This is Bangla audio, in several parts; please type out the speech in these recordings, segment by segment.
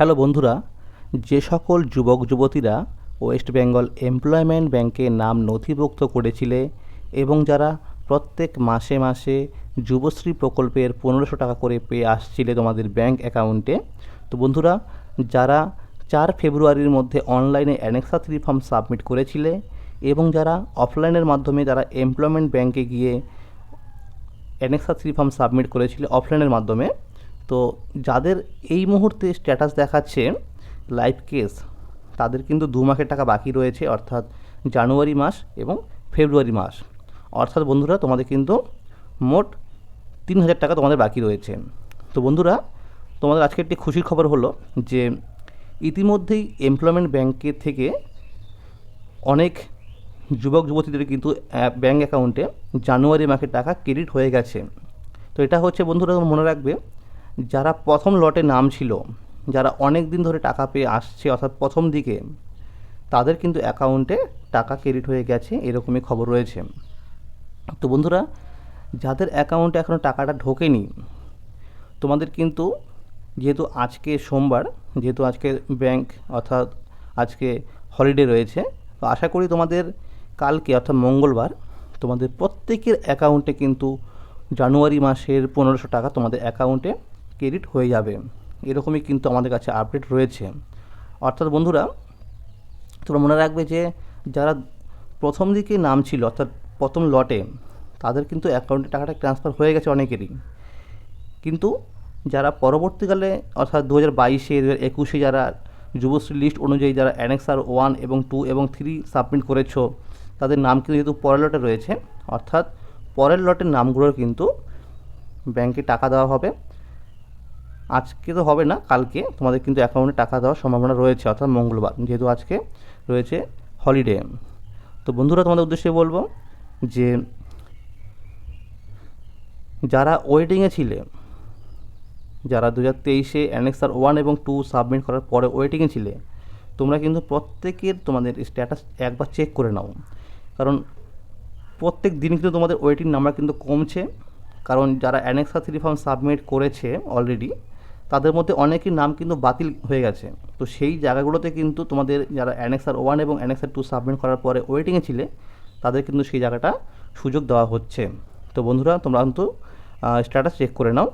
হ্যালো বন্ধুরা, যে সকল যুবক যুবতীরা ওয়েস্ট বেঙ্গল এমপ্লয়মেন্ট ব্যাংকে নাম নথিভুক্ত করেছিলে এবং যারা প্রত্যেক মাসে মাসে যুবশ্রী প্রকল্পের পনেরোশো টাকা করে পেয়ে আসছিলে তোমাদের ব্যাংক অ্যাকাউন্টে তো বন্ধুরা, যারা চার ফেব্রুয়ারির মধ্যে অনলাইনে অ্যানেক্সা থ্রি ফর্ম সাবমিট করেছিলে এবং যারা অফলাইনের মাধ্যমে যারা এমপ্লয়মেন্ট ব্যাংকে গিয়ে অ্যানেক্সা থ্রি ফর্ম সাবমিট করেছিল অফলাইনের মাধ্যমে তো যাদের এই মুহূর্তে স্ট্যাটাস দেখাচ্ছে লাইভ কেস তাদের কিন্তু দু মাসের টাকা বাকি রয়েছে, অর্থাৎ জানুয়ারি মাস এবং ফেব্রুয়ারি মাস। অর্থাৎ বন্ধুরা, তোমাদের কিন্তু মোট তিন হাজার টাকা তোমাদের বাকি রয়েছে। তো বন্ধুরা, তোমাদের আজকে একটি খুশির খবর হলো যে ইতিমধ্যেই এমপ্লয়মেন্ট ব্যাংকের থেকে অনেক যুবক যুবতীদের কিন্তু ব্যাঙ্ক অ্যাকাউন্টে জানুয়ারি মাসের টাকা ক্রেডিট হয়ে গেছে। তো এটা হচ্ছে বন্ধুরা মনে রাখবে যারা প্রথম লটে নাম ছিল, যারা অনেক দিন ধরে টাকা পেয়ে আসছে অর্থাৎ প্রথম দিকে, তাদের কিন্তু অ্যাকাউন্টে টাকা ক্রেডিট হয়ে গেছে এরকমই খবর রয়েছে। তো বন্ধুরা, যাদের অ্যাকাউন্টে এখনও টাকাটা ঢোকেনি, তোমাদের কিন্তু যেহেতু আজকে সোমবার, যেহেতু আজকে ব্যাংক অর্থাৎ আজকে হলিডে রয়েছে, তো আশা করি তোমাদের কালকে অর্থাৎ মঙ্গলবার তোমাদের প্রত্যেকের অ্যাকাউন্টে কিন্তু জানুয়ারি মাসের পনেরোশো টাকা তোমাদের অ্যাকাউন্টে ক্রেডিট হয়ে যাবে। এরকমই কিন্তু আমাদের কাছে আপডেট রয়েছে। অর্থাৎ বন্ধুরা, তোমরা মনে রাখবে যে যারা প্রথম দিকে নাম ছিল, অর্থাৎ প্রথম লটে তাদের কিন্তু অ্যাকাউন্টে টাকাটা ট্রান্সফার হয়ে গেছে অনেকেরই। কিন্তু যারা পরবর্তীকালে, অর্থাৎ দু হাজার বাইশে দু হাজার একুশে যারা যুবশ্রী লিস্ট অনুযায়ী যারা অ্যানেক্সার ওয়ান এবং টু এবং থ্রি সাবমিট করেছ, তাদের নাম কিন্তু যেহেতু পরের লটে রয়েছে, অর্থাৎ পরের লটের নামগুলোর কিন্তু ব্যাংকে টাকা দেওয়া হবে। আজকে তো হবে না, কালকে। তোমাদের কিন্তু অ্যাকাউন্টে টাকা দেওয়ার সম্ভাবনা রয়েছে, অর্থাৎ মঙ্গলবার, যেহেতু আজকে রয়েছে হলিডে তো বন্ধুরা, তোমাদের উদ্দেশ্যে বলব যে যারা ওয়েটিংয়ে ছিলে, যারা দু হাজার তেইশে অ্যানেক্সার ওয়ান এবং টু সাবমিট করার পরে ওয়েটিংয়ে ছিলে, তোমরা কিন্তু প্রত্যেকের তোমাদের স্ট্যাটাস একবার চেক করে নাও। কারণ প্রত্যেক দিন কিন্তু তোমাদের ওয়েটিং নাম্বার কিন্তু কমছে। কারণ যারা অ্যানেক্সা থ্রি ফর্ম সাবমিট করেছে অলরেডি তাদের মধ্যে অনেকের নাম কিন্তু বাতিল হয়ে গেছে। তো সেই জায়গাগুলোতে কিন্তু তোমাদের যারা অ্যানেক্সার ওয়ান এবং অ্যানেক্সার টু সাবমিট করার পরে ওয়েটিংয়ে ছিলে, তাদের কিন্তু সেই জায়গাটা সুযোগ দেওয়া হচ্ছে। তো বন্ধুরা, তোমরা কিন্তু স্ট্যাটাস চেক করে নাও।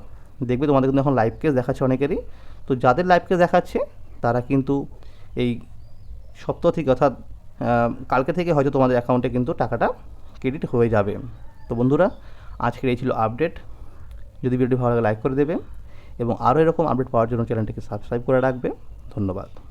দেখবে তোমাদের কিন্তু এখন লাইভ কেস দেখাচ্ছে অনেকেরই। তো যাদের লাইভ কেস দেখাচ্ছে, তারা কিন্তু এই সপ্তাহ থেকে অর্থাৎ কালকে থেকে হয়তো তোমাদের অ্যাকাউন্টে কিন্তু টাকাটা ক্রেডিট হয়ে যাবে। তো বন্ধুরা, আজকের এই ছিল আপডেট যদি ভিডিওটি ভালো লাগে লাইক করে দেবে। এবং আরও এরকম আপডেট পাওয়ার জন্য চ্যানেলটিকে সাবস্ক্রাইব করে রাখবে। ধন্যবাদ।